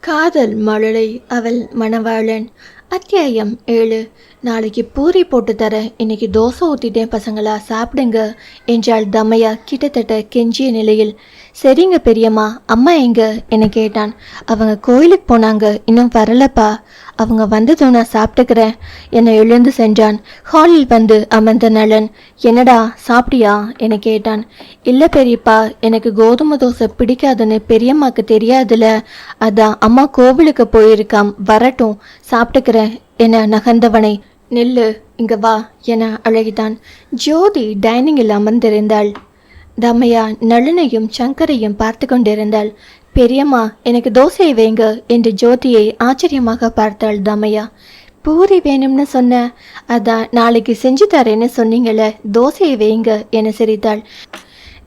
காதல் மழலை அவள் மணவாளன். அத்தியாயம் ஏழு. நாளைக்கு பூரி போட்டு தரேன் இன்னைக்கு தோசை ஊற்றிட்டேன் பசங்களா சாப்பிடுங்க என்றாள் தமையா கிட்டத்தட்ட கெஞ்சிய நிலையில். சரிங்க பெரியம்மா அம்மா எங்க? என கேட்டான். அவங்க கோயிலுக்கு போனாங்க இன்னும் வரலப்பா. அவங்க வந்ததும் நான் சாப்பிட்டுக்கிறேன். என்னை எழுந்து சென்றான். ஹாலில் வந்து அமர்ந்த நலன் என்னடா சாப்பிட்டியா? என கேட்டான். இல்லை பெரியப்பா எனக்கு கோதுமை தோசை பிடிக்காதுன்னு பெரியம்மாக்கு தெரியாதுல அதான் அம்மா கோவிலுக்கு போயிருக்காம். வரட்டும் சாப்பிட்டுக்கிறேன் என நகர்ந்தவனை நில்லு இங்க வா என அழகிதான். ஜோதி டைனிங்கில் அமர்ந்திருந்தாள். தமையா நளினையும் சங்கரையும் பார்த்து கொண்டிருந்தாள். பெரியம்மா எனக்கு தோசையை வைங்க என்று ஜோதியை ஆச்சரியமாக பார்த்தாள் தமையா. பூரி வேணும்னு சொன்ன அதான் நாளைக்கு செஞ்சு தரேன்னு சொன்னீங்களே தோசையை வேங்க என சிரித்தாள்.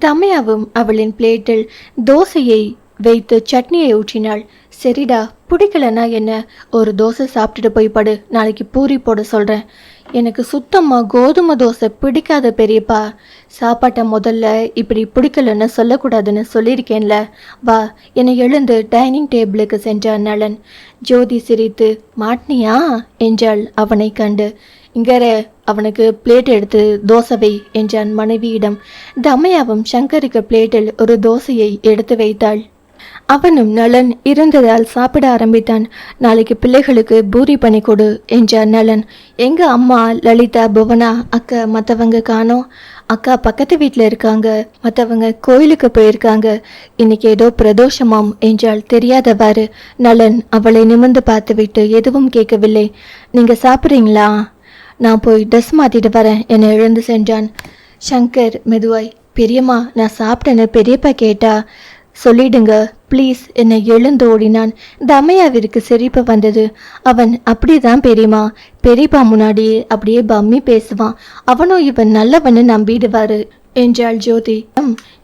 தமையாவும் அவளின் பிளேட்டில் தோசையை வைத்து சட்னியை ஊற்றினாள். சரிடா பிடிக்கலன்னா என்ன? ஒரு தோசை சாப்பிட்டுட்டு போய் படு நாளைக்கு பூரி போட சொல்கிறேன் எனக்கு சுத்தமாக கோதுமை தோசை பிடிக்காத பெரியப்பா. சாப்பாட்டை முதல்ல இப்படி பிடிக்கலன்னு சொல்லக்கூடாதுன்னு சொல்லியிருக்கேன்ல. வா என்னை எழுந்து டைனிங் டேபிளுக்கு சென்றான் நலன் ஜோதி சிரித்து மாட்னியா? என்றாள் அவனை கண்டு. இங்கரே அவனுக்கு பிளேட் எடுத்து தோசை வை என்றான் மனைவியிடம். தமையாவும் சங்கருக்கு பிளேட்டில் ஒரு தோசையை எடுத்து வைத்தாள். அவனும் நலன் இருந்ததால் சாப்பிட ஆரம்பித்தான். நாளைக்கு பிள்ளைகளுக்கு பூரி பண்ணி கொடு என்றார் நலன். எங்க அம்மா லலிதா புவனா அக்கா மற்றவங்க காணோம். அக்கா பக்கத்து வீட்டில் இருக்காங்க மற்றவங்க கோயிலுக்கு போயிருக்காங்க. இன்னைக்கு ஏதோ பிரதோஷமாம் என்றால் தெரியாதவாறு. நலன் அவளை நிமிர்ந்து பார்த்துவிட்டு எதுவும் கேட்கவில்லை. நீங்க சாப்பிட்றீங்களா? நான் போய் ட்ரெஸ் மாத்திட்டு வரேன் என எழுந்து சென்றான். சங்கர் மெதுவாய் பெரியம்மா நான் சாப்பிட்டேன்னு பெரியப்பா கேட்டா சொல்லிடுங்க ப்ளீஸ் என்னை எழுந்து ஓடினான். தமையாவிற்கு சிரிப்பு வந்தது. அவன் அப்படிதான் பெரியம்மா. பெரியப்பா முன்னாடி அப்படியே பம்மி பேசுவான். அவனும் இவன் நல்லவன்னு நம்பிடுவாரு என்றாள் ஜோதி.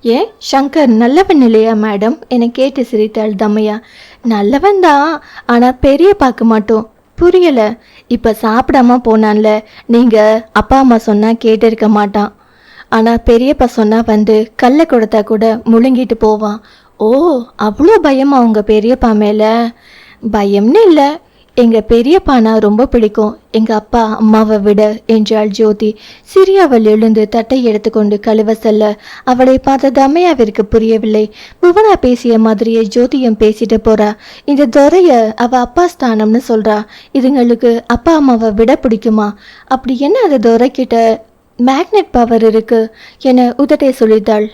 ஏன்? சங்கர் நல்லவன் இல்லையா மேடம்? என கேட்டு சிரித்தாள் தமையா. நல்லவன் தான் ஆனா பெரிய பார்க்க மாட்டோம். புரியல. இப்போ சாப்பிடாம போனான்ல. நீங்க அப்பா அம்மா சொன்னா கேட்டிருக்க மாட்டான். ஆனால் பெரியப்பா சொன்னா வந்து கல்லை கொடுத்தா கூட முழுங்கிட்டு போவான். ஓ அவ்வளோ பயமா உங்கள் பெரியப்பா மேலே? பயம்னு இல்லை. எங்கள் பெரியப்பானா ரொம்ப பிடிக்கும். எங்கள் அப்பா அம்மாவை விட என்றாள் ஜோதி. சிறியாவள் எழுந்து தட்டை எடுத்துக்கொண்டு கழுவ செல்ல. அவளை பார்த்த தமையாவிற்கு புரியவில்லை. புவனா பேசிய மாதிரியே ஜோதியும் பேசிட்டு போறா. இந்த துறைய அவ அப்பா ஸ்தானம்னு சொல்றா. இதுங்களுக்கு அப்பா அம்மாவை விட பிடிக்குமா? அப்படி என்ன அது துரை கிட்ட மேக்னெட் பவர் இருக்கு என உதட்டை சொல்லித்தாள்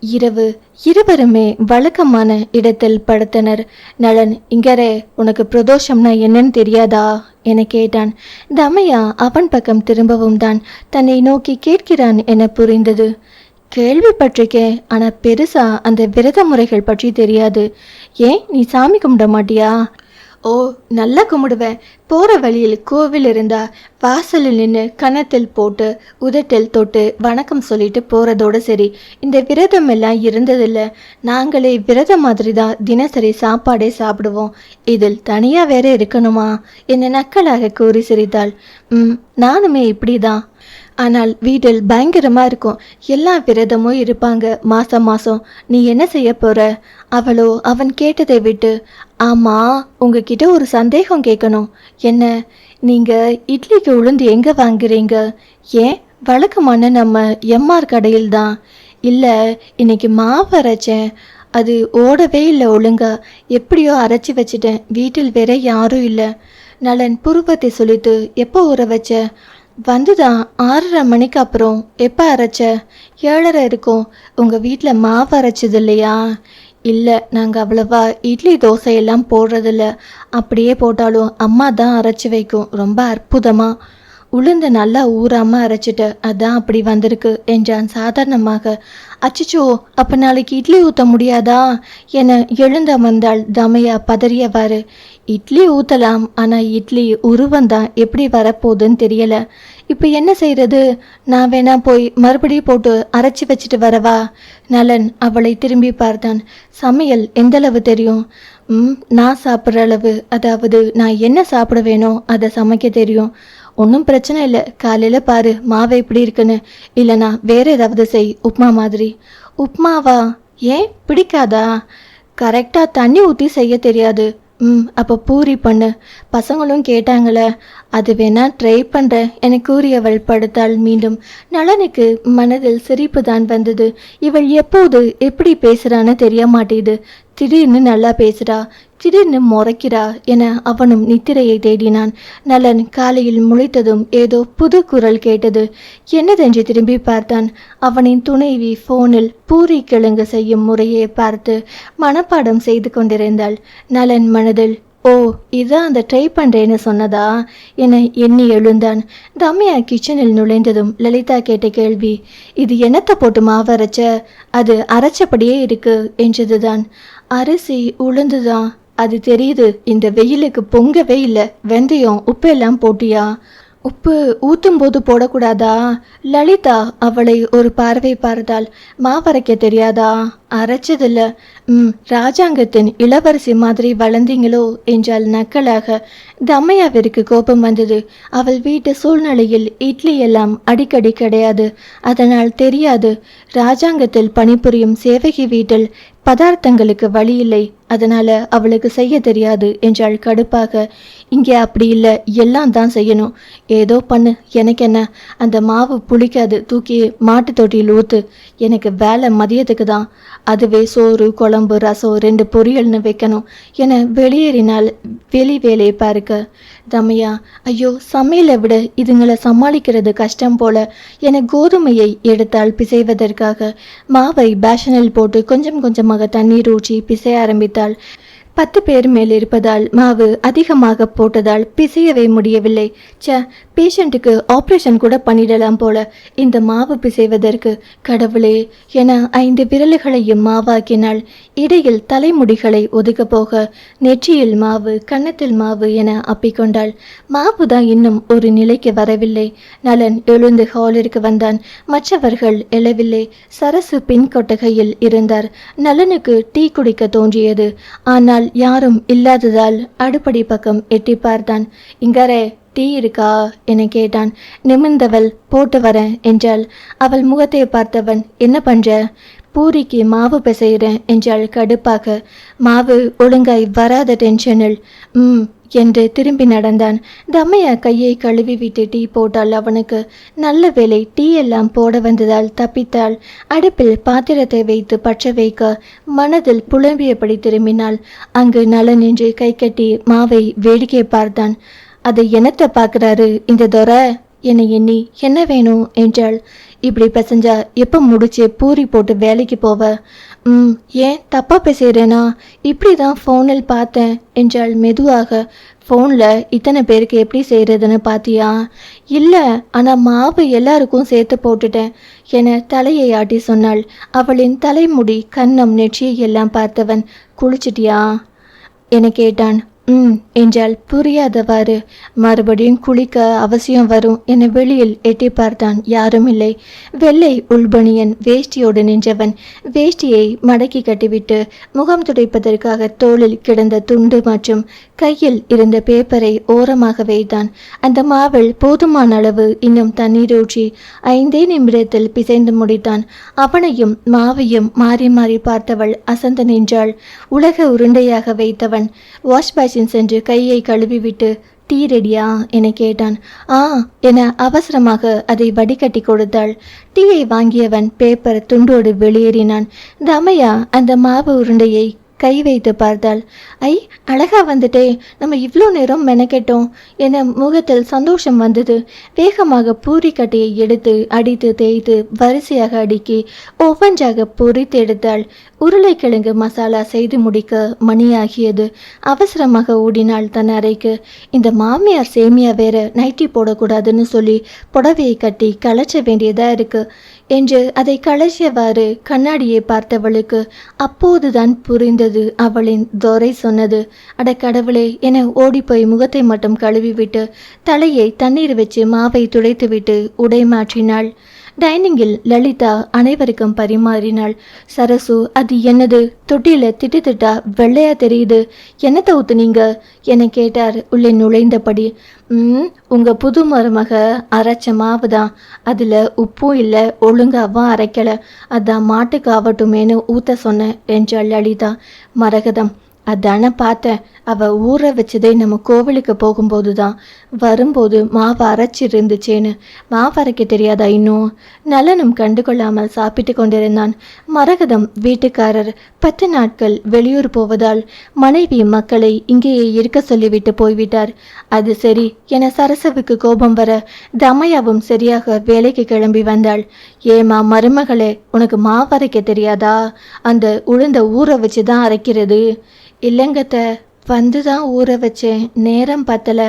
இரவு இருவருமே வழக்கமான இடத்தில் படுத்தனர். நலன் இங்கரே உனக்கு பிரதோஷம்னா என்னன்னு தெரியாதா? என கேட்டான். தமையா அவன் பக்கம் திரும்பவும் தான். தன்னை நோக்கி கேட்கிறான் என புரிந்தது. கேள்விப்பட்டிருக்கேன் ஆனால் பெருசா அந்த விரத முறைகள் பற்றி தெரியாது. ஏன் நீ சாமி கும்பிட மாட்டியா? ஓ நல்லா கும்பிடுவேன். போற வழியில் கோவில் இருந்தா வாசலில் நின்று கன்னத்தில் போட்டு உதட்டில் தொட்டு வணக்கம் சொல்லிட்டு போறதோட சரி. இந்த விரதம் எல்லாம் இருந்ததில்ல. நாங்களே விரதம் மாதிரி தான் தினசரி சாப்பாடே சாப்பிடுவோம். இதில் தனியா வேற இருக்கணுமா? என்னை நக்கலாக கூறி சிரித்தாள். ம் நானுமே இப்படிதான். ஆனால் வீட்டில் பயங்கரமா இருக்கும். எல்லா விரதமும் இருப்பாங்க. மாசம் மாசம். நீ என்ன செய்ய போற? அவளோ அவன் கேட்டதை விட்டு ஆமாம் உங்ககிட்ட ஒரு சந்தேகம் கேட்கணும் என்ன நீங்கள் இட்லிக்கு உளுந்து எங்கே வாங்குறீங்க? ஏன் வழக்கமான நம்ம எம்ஆர் கடையில் தான். இல்லை இன்னைக்கு மாவு அரைச்சேன். அது ஓடவே இல்லை ஒழுங்கா. எப்படியோ அரைச்சி வச்சிட்டேன். வீட்டில் வேற யாரும் இல்லை. நலன் புருவத்தை சொல்லிட்டு எப்போ ஊற வச்ச? வந்துதான் ஆறரை மணிக்கு அப்புறம். எப்போ அரைச்ச? ஏழரை இருக்கும். உங்கள் வீட்டில் மாவு அரைச்சது இல்லையா? இல்லை நாங்கள் அவ்வளவா இட்லி தோசையெல்லாம் போடுறதில்ல. அப்படியே போட்டாலும் அம்மா தான் அரைச்சி வைக்கும். ரொம்ப அற்புதமாக உளுந்து நல்லா ஊறாமல் அரைச்சிட்டு அதான் அப்படி வந்திருக்கு என்றான் சாதாரணமாக. அச்சிச்சோ அப்போ நாளைக்கு இட்லி ஊற்ற முடியாதா? என எழுந்த வந்தாள் தமையா பதறியவாறு. இட்லி ஊற்றலாம் ஆனால் இட்லி உருவந்தான் எப்படி வரப்போகுதுன்னு தெரியலை. இப்போ என்ன செய்கிறது நான் வேணா போய் மறுபடியும் போட்டு அரைச்சி வச்சுட்டு வரவா? நலன் அவளை திரும்பி பார்த்தான். சமையல் எந்தளவு தெரியும்? ம் நான் சாப்பிட்ற அளவு. அதாவது நான் என்ன சாப்பிட வேணும் அதை சமைக்க தெரியும். ஒன்றும் பிரச்சனை இல்லை. காலையில் பாரு மாவு எப்படி இருக்குன்னு. இல்லைனா வேற ஏதாவது செய் உப்மா மாதிரி. உப்மாவா? ஏன்? பிடிக்காதா? கரெக்டாக தண்ணி ஊற்றி செய்ய தெரியாது. ம் அப்போ பூரி பண்ணு. பசங்களும் கேட்டாங்களே அது வேணா ட்ரை பண்ணுறேன் என கூறியவள் படுத்தாள் மீண்டும். நளனுக்கு மனதில் சிரிப்பு தான் வந்தது. இவள் எப்போது எப்படி பேசுறான்னு தெரிய மாட்டேது. திடீர்னு நல்லா பேசுறா திடீர்னு முறைக்கிறா என அவனும் நித்திரையை தேடினான். நலன் காலையில் முளைத்ததும் ஏதோ புது குரல் கேட்டது. என்னதென்று திரும்பி பார்த்தான். அவனின் துணைவி ஃபோனில் பூரி கிழங்கு செய்யும் முறையை பார்த்து மனப்பாடம் செய்து கொண்டிருந்தாள். நலன் மனதில் ஓ இதான் அந்த ட்ரை பண்ணுறேன்னு சொன்னதா? என எண்ணி எழுந்தான். ரம்யா கிச்சனில் நுழைந்ததும் லலிதா கேட்ட கேள்வி இது என்னத்தை போட்டு மாவு அரைச்ச? அது அரைச்சபடியே இருக்கு என்றதுதான். அரிசி உளுந்துதான். அது தெரியுது இந்த வெயிலுக்கு பொங்கவே இல்லை. வெந்தயம் உப்பு எல்லாம் போட்டியா? உப்பு ஊத்தும் போது போடக்கூடாதா? லலிதா அவளை ஒரு பார்வை பார்த்தாள். மாவரைக்க தெரியாதா? அரைச்சதில்ல. ம் ராஜாங்கத்தின் இளவரசி மாதிரி வளர்ந்தீங்களோ என்றால் நக்கலாக தம்மையாவிற்கு கோபம் வந்தது. அவள் வீட்டு சூழ்நிலையில் இட்லி எல்லாம் அடிக்கடி கிடையாது. அதனால் தெரியாது ராஜாங்கத்தில் பணிபுரியும் சேவகி வீட்டில் பதார்த்தங்களுக்கு வழி இல்லை அதனால அவளுக்கு செய்ய தெரியாது என்றாள் கடுப்பாக. இங்கே அப்படி இல்லை எல்லாம் தான் செய்யணும். ஏதோ பண்ணு எனக்கு என்ன அந்த மாவு புளிக்காது தூக்கி மாட்டு தொட்டியில் ஊத்து. எனக்கு வேலை மதியத்துக்கு தான். அதுவே சோறு குழம்பு ரசம் ரெண்டு பொரியல்னு வைக்கணும் என வெளியேறினால் வெளி வேலையை பாருக்க ரம்யா ஐயோ சமையலை விட இதுங்களை சமாளிக்கிறது கஷ்டம் போல என கோதுமையை எடுத்தால் பிசைவதற்காக மாவை பேஷனில் போட்டு கொஞ்சம் கொஞ்சமாக தண்ணீர் ஊற்றி பிசைய ஆரம்பித்தாள். பத்து பேர் மேல் இருப்பதால் மாவு அதிகமாக போட்டதால் பிசையவே முடியவில்லை. ச்ச பேஷண்ட்டுக்கு ஆப்ரேஷன் கூட பண்ணிடலாம் போல. இந்த மாவு பிசைவதற்கு கடவுளே என ஐந்து விரல்களையும் மாவாக்கினாள். இடையில் தலைமுடிகளை ஒதுக்க போக நெற்றியில் மாவு கன்னத்தில் மாவு என அப்பிக்கொண்டாள் மாவு தான் இன்னும் ஒரு நிலைக்கு வரவில்லை. நலன் எழுந்து ஹாலிற்கு வந்தான். மற்றவர்கள் எழவில்லை. சரசு பின் கொட்டகையில் இருந்தார். நலனுக்கு டீ குடிக்க தோன்றியது. ஆனால் யாரும் இல்லாததால் அடுப்படி பக்கம் எட்டி பார்த்தான் இங்காரே டீ இருக்கா? என கேட்டான். நிமிர்ந்தவள் போட்டு வரேன் என்றாள். அவள் முகத்தை பார்த்தவன் என்ன பண்ற? பூரிக்கு மாவு பிசைகிறேன் என்றாள் கடுப்பாக. மாவு ஒழுங்காய் வராத டென்ஷனில் ம் என்று திரும்பி நடந்தான். தம்மையா கையை கழுவி விட்டு டீ போட்டாள் அவனுக்கு. நல்ல வேளை டீ எல்லாம் போட வந்ததால் தப்பித்தாள். அடுப்பில் பாத்திரத்தை வைத்து பற்ற வைக்க மனதில் புலம்பியபடி திரும்பினாள். அங்கு நல நின்று கை கட்டி மாவை வேடிக்கை பார்த்தான். அதை என்னத்தை பார்க்குறாரு இந்த துறை என்னை எண்ணி என்ன வேணும்? என்றாள். இப்படி பசஞ்சா எப்போ முடிச்சு பூரி போட்டு வேலைக்கு போவ? ம் ஏன் தப்பாக பேசுகிறேனா இப்படி தான் ஃபோனில் பார்த்தேன் என்றாள் மெதுவாக. ஃபோனில் இத்தனை பேருக்கு எப்படி செய்கிறதுன்னு பார்த்தியா இல்லை ஆனால் மாவு எல்லாருக்கும் சேர்த்து போட்டுட்டேன் என தலையை ஆட்டி சொன்னாள். அவளின் தலைமுடி கன்னம் நெற்றியை எல்லாம் பார்த்தவன் குளிச்சிட்டியா? என கேட்டான். ம் என்றால் புரியாதவாறு. மறுபடியும் குளிக்க அவசியம் வரும் என வெளியில் எட்டி பார்த்தான். யாரும் இல்லை வெள்ளை உள்பணியன் வேஷ்டியோடு நின்றவன். வேஷ்டியை மடக்கி கட்டிவிட்டு முகம் துடைப்பதற்காக தோளில் கிடந்த துண்டு மற்றும் கையில் இருந்த பேப்பரை ஓரமாக வைத்தான். அந்த மாவில் போதுமான அளவு இன்னும் தண்ணீர் ஊற்றி ஐந்தே நிமிடத்தில் பிசைந்து முடித்தான். அவனையும் மாவையும் மாறி மாறி பார்த்தவள் அசந்து நின்றாள். உலக உருண்டையாக வைத்தவன். வாஷ் பேசின் சென்று கையை கழுவிவிட்டு டீ ரெடியா? என கேட்டான். ஆ என அவசரமாக அதை வடிகட்டி கொடுத்தாள். டீயை வாங்கியவன் பேப்பர் துண்டோடு வெளியேறினான். தமையா அந்த மாவு உருண்டையை கை வைத்து பார்த்தாள். ஐ அழகா வந்துட்டே. நம்ம இவ்வளோ நேரம் மெனக்கெட்டோம் என முகத்தில் சந்தோஷம் வந்தது. வேகமாக பூரி கட்டையை எடுத்து அடித்து தேய்த்து வரிசையாக அடுக்கி ஒவ்வொன்றாக பொரித்து எடுத்தாள். உருளைக்கிழங்கு மசாலா செய்து முடிக்க மணியாகியது. அவசரமாக ஓடினாள் தன் அறைக்கு. இந்த மாமியார் சேமியா வேற நைட்டி போடக்கூடாதுன்னு சொல்லி புடவையை கட்டி களைச்ச வேண்டியதா இருக்கு என்று அதை களைச்சியவாறு கண்ணாடியை பார்த்தவளுக்கு அப்போதுதான் புரிந்தது. அவளின் துரை சொன்னது அட கடவுளே என ஓடிப்போய் முகத்தை மட்டும் கழுவிவிட்டு தலையை தண்ணீர் வச்சு மாவை துடைத்துவிட்டு உடை மாற்றினாள். டைனிங்கில் லலிதா அனைவருக்கும் பரிமாறினாள். சரசு அது என்னது? தொட்டியில திட்டு திட்டா வெள்ளையா தெரியுது. என்னத்தை ஊத்துனீங்க என கேட்டார் உள்ளே நுழைந்தபடி. ம் உங்க புது மருமக அரைச்ச மாவு தான் அதில் உப்பும் இல்லை ஒழுங்காவும் அரைக்கலை. அதான் மாட்டுக்கு ஆகட்டுமேனு ஊற்ற சொன்னேன் என்றாள் லலிதா. மரகதம். அதானே பார்த்தேன். அவ ஊற வச்சதே நம்ம கோவிலுக்கு போகும்போது தான் வரும்போது மாவு அரைச்சி இருந்துச்சேன்னு மாவு அரைக்க தெரியாதா இன்னும்? நலனும் கண்டுகொள்ளாமல் சாப்பிட்டு கொண்டிருந்தான். மரகதம் வீட்டுக்காரர் பத்து நாட்கள் வெளியூர் போவதால் மனைவி மக்களை இங்கேயே இருக்க சொல்லிவிட்டு போய்விட்டார். அது சரி என சரசவுக்கு கோபம் வர தமையாவும் சரியாக வேலைக்கு கிளம்பி வந்தாள். ஏமா மருமகளே உனக்கு மாவு அரைக்க தெரியாதா? அந்த உளுந்த ஊற வச்சு தான் அரைக்கிறது. இல்லைங்கத்த வந்து தான் ஊற வச்சேன். நேரம் பத்தல.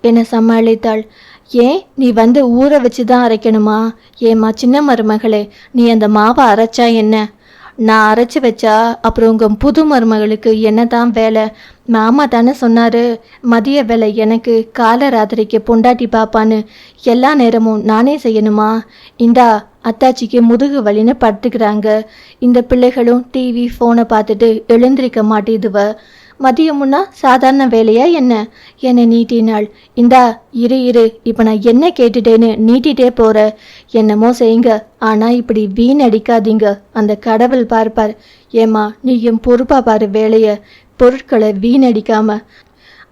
என்னை சமாளித்தாள். ஏன் நீ வந்து ஊற வச்சு தான் அரைக்கணுமா? ஏம்மா சின்ன மருமகளே நீ அந்த மாவை அரைச்சா என்ன? நான் அரைச்சி வச்சா அப்புறம் உங்கள் புது மருமகளுக்கு என்ன தான் வேலை? மாமா தானே சொன்னார் மதிய வேலை எனக்கு கால ராத்திரிக்கு பொண்டாட்டி பாப்பான்னு எல்லா நேரமும் நானே செய்யணுமா? இந்தா அத்தாச்சிக்கு முதுகு வலின்னு படுத்துக்கிறாங்க. இந்த பிள்ளைகளும் டிவி ஃபோனை பார்த்துட்டு எழுந்திருக்க மாட்டேதுவ. மதியமுன்னா சாதாரண வேலையா என்ன? என்னை நீட்டினாள். இந்தா இரு இரு. இப்போ நான் என்ன கேட்டுட்டேன்னு நீட்டிட்டே போற. என்னமோ செய்யுங்க. ஆனால் இப்படி வீணடிக்காதீங்க. அந்த கடவுள் பார்ப்பார். ஏம்மா நீயும் பொறுப்பா பாரு வேலையை. பொருட்களை வீணடிக்காம.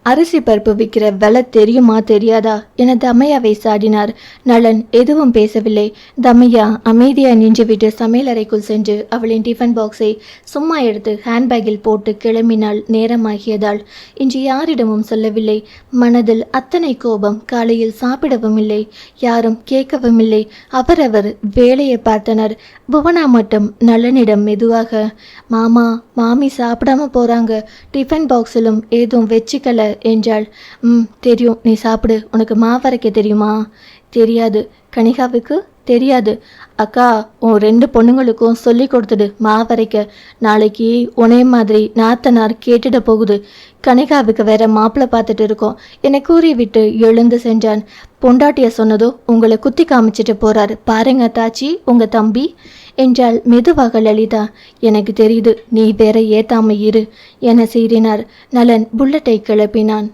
அரிசி பருப்பு விற்கிற விலை தெரியுமா தெரியாதா? என தமையாவை சாடினார் நலன் எதுவும் பேசவில்லை. தமையா அமைதியா நின்றுவிட்டு சமையலறைக்குள் சென்று அவளின் டிஃபன் பாக்ஸை சும்மா எடுத்து ஹேண்ட்பேக்கில் போட்டு கிளம்பினாள் நேரமாகியதால் இன்று யாரிடமும் சொல்லவில்லை. மனதில் அத்தனை கோபம் காலையில் சாப்பிடவும் இல்லை யாரும் கேட்கவும் இல்லை. அவரவர் வேலையை பார்த்தனர். புவனா மட்டும் நலனிடம் மெதுவாக மாமா மாமி சாப்பிடாம போறாங்க. டிஃபன் பாக்ஸிலும் ஏதும் வச்சுக்கல. என்றாள். ம் தெரியும். நீ சாப்பிடு. உனக்கு மாவரைக்க தெரியுமா? தெரியாது. கனிகாவுக்கு தெரியாது. அக்கா உன் ரெண்டு பொண்ணுங்களுக்கும் சொல்லி கொடுத்துடு. மாவரைக்க. நாளைக்கு உனே மாதிரி நாத்தனார் கேட்டுட போகுது. கனிகாவுக்கு வேற மாப்பிள்ளை பார்த்துட்டு இருக்கோம். என்னை கூறிவிட்டு எழுந்து சென்றான். பொண்டாட்டிய சொன்னதோ உங்களை குத்தி காமிச்சிட்டு போறாரு. பாருங்க தாச்சி உங்க தம்பி. என்றால் மெதுவாக லலிதா. எனக்கு தெரியுது நீ வேற ஏத்தாம இரு என சீறினார் நலன் புல்லட்டை கிளப்பினான்.